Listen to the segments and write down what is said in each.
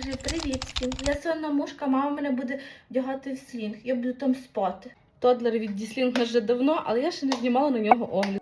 Скажи привіт всім. Я сонна мушка, мама мене буде вдягати в слінг. Я буду там спати. Тодлер від Діслінга вже давно, але я ще не знімала на нього огляд.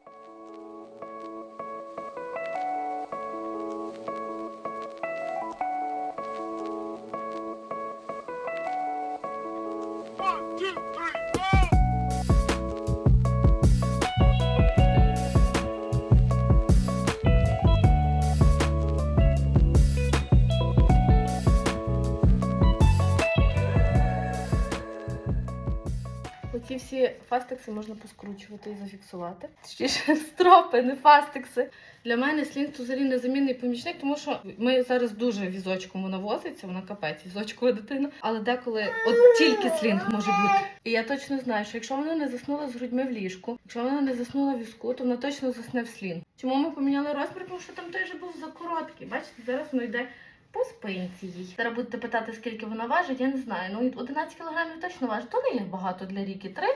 Оці всі фастекси можна поскручувати і зафіксувати. Точніше, стропи, не фастекси. Для мене слінг взагалі незамінний помічник, тому що ми зараз дуже візочком вона возиться, вона капець, візочкова дитина. Але деколи от тільки слінг може бути. І я точно знаю, що якщо вона не заснула з грудьми в ліжку, якщо вона не заснула в візку, то вона точно засне в слінг. Чому ми поміняли розмір? Тому що там той же був закороткий. Бачите, зараз воно йде по спинці їй. Зараз будете питати, скільки вона важить, я не знаю. Ну, 11 кілограмів точно важить. То не є багато для Ріки 3.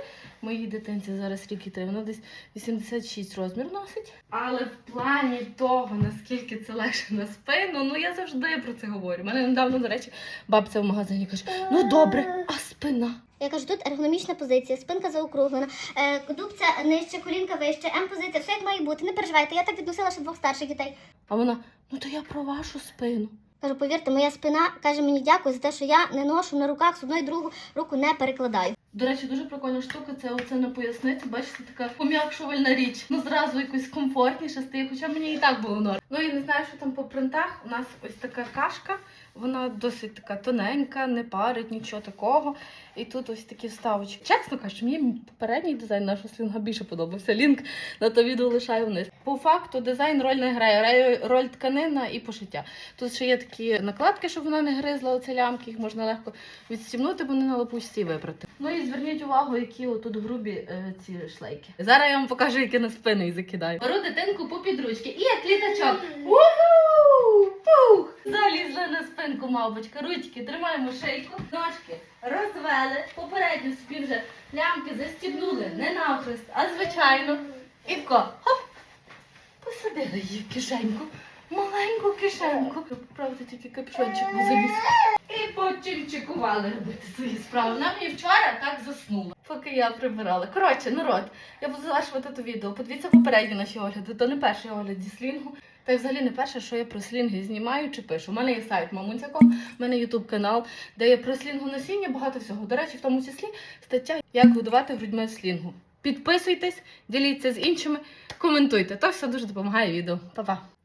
Моїй дитинці зараз Ріки 3, вона десь 86 розмір носить. Але в плані того, наскільки це легше на спину, ну я завжди про це говорю. У мене недавно, до речі, бабця в магазині каже: ну добре, а спина? Я кажу, тут ергономічна позиція, спинка заокруглена, е, дубця нижче, колінка вище, М-позиція, все як має бути. Не переживайте, я так відносила ще двох старших дітей. А вона, ну то я про вашу спину. Кажу, повірте, моя спина каже мені дякую за те, що я не ношу на руках з одної другу руку не перекладаю. До речі, дуже прикольна штука. Це оце на поясниці. Бачите, така пом'якшувальна річ. Ну зразу якось комфортніше стає, хоча мені і так було норм. Ну і не знаю, що там по принтах. У нас ось така кашка. Вона досить така тоненька, не парить нічого такого. І тут ось такі вставочки. Чесно кажучи, мені попередній дизайн нашого слінга більше подобався. Лінк на то відео лишаю вниз. По факту дизайн роль не грає, грає роль тканина і пошиття. Тут ще є такі накладки, щоб вона не гризла оці лямки, їх можна легко відстібнути, бо не на лопусті вибрати. Ну і зверніть увагу, які отут грубі е, ці шлейки. Зараз я вам покажу, які на спину її закидаю. Беру дитинку по підручки і як літачок. Уху! Пух! Залізла на спинку, мавпочка. Ручки тримаємо шийку, ножки розвели. Попередньо собі вже лямки застібнули не навхрест, а звичайно. І тако, хоп! Посадила її в кишеньку. Маленьку кишеньку. Правда, тільки капюшончик не завіс. І потім чекували робити свої справи. Вона мені вчора так заснула, поки я прибирала. Коротше, народ, я буду завершувати це відео. Подивіться попередні наші огляди. То не перший огляд зі слінгу. Та й взагалі не перше, що я про слінги знімаю чи пишу. У мене є сайт Мамунця.ком, у мене ютуб канал, де є про слінгу насіння, багато всього. До речі, в тому числі стаття, як годувати грудьми слінгу. Підписуйтесь, діліться з іншими, коментуйте. То все дуже допомагає відео. Па-па!